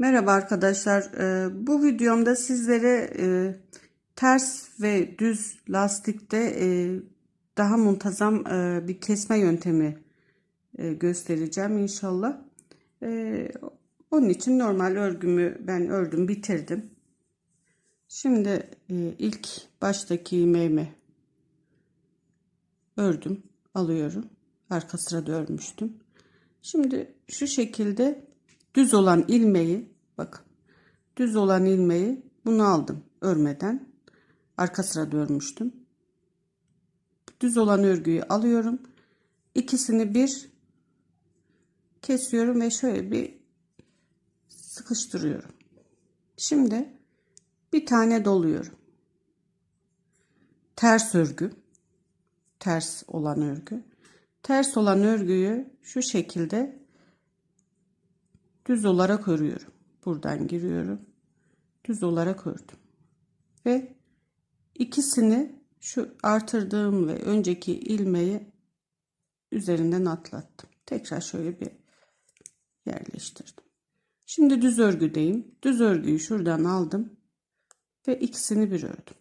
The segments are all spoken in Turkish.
Merhaba arkadaşlar. Ee, Bu videomda sizlere e, ters ve düz lastikte e, daha muntazam e, bir kesme yöntemi göstereceğim inşallah. Onun için normal örgümü ben ördüm, bitirdim. Şimdi ilk baştaki ilmeğimi ördüm, alıyorum. Arka sırada örmüştüm. Şimdi şu şekilde düz olan ilmeği bakın düz olan ilmeği bunu aldım örmeden. Arka sırada örmüştüm. Düz olan örgüyü alıyorum. İkisini bir kesiyorum ve şöyle bir sıkıştırıyorum. Şimdi bir tane doluyorum. Ters örgü ters olan örgü. Ters olan örgüyü şu şekilde düz olarak örüyorum. Buradan giriyorum. Düz olarak ördüm. Ve ikisini şu artırdığım ve önceki ilmeği üzerinden atlattım. Tekrar şöyle bir yerleştirdim. Şimdi düz örgüdeyim. Düz örgüyü şuradan aldım ve ikisini bir ördüm.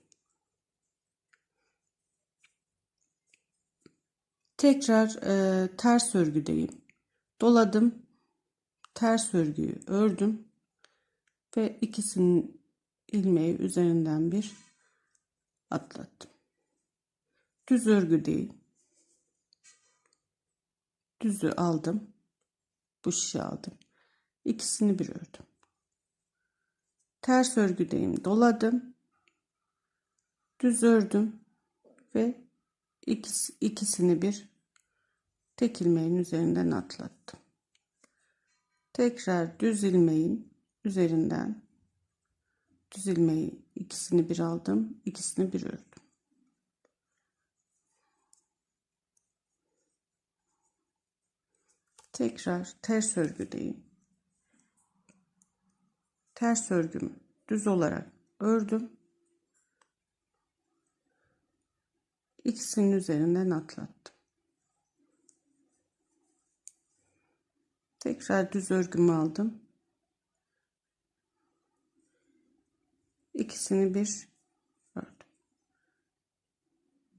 Tekrar e, ters örgüdeyim. Doladım ters örgüyü ördüm ve ikisinin ilmeği üzerinden bir atlattım. Düz örgü değil. Düzü aldım. Bu şişi aldım. İkisini bir ördüm. Ters örgüdeyim. Doladım. Düz ördüm ve ikisi, ikisini bir tek ilmeğin üzerinden atlattım. Tekrar düz ilmeğin üzerinden düz ilmeği ikisini bir aldım, ikisini bir ördüm. Tekrar ters örgüdeyim. Ters örgümü düz olarak ördüm. İkisinin üzerinden atlattım. Tekrar düz örgümü aldım. İkisini bir ördüm.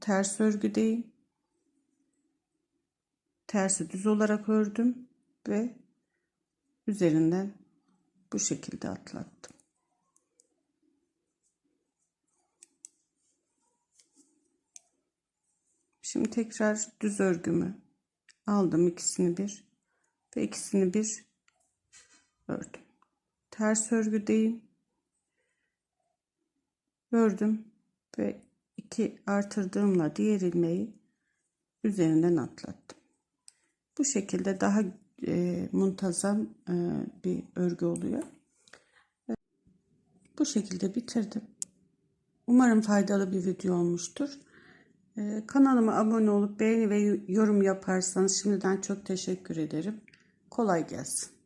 Ters örgüdeyim. Tersi düz olarak ördüm ve üzerinden bu şekilde atlattım. Şimdi tekrar düz örgümü aldım ikisini bir ve ikisini bir ördüm. Ters örgüdeyim. Ördüm ve iki artırdığımla diğer ilmeği üzerinden atlattım. Bu şekilde daha e, muntazam e, bir örgü oluyor. Bu şekilde bitirdim. Umarım faydalı bir video olmuştur. E, kanalıma abone olup beğeni ve yorum yaparsanız şimdiden çok teşekkür ederim. Kolay gelsin.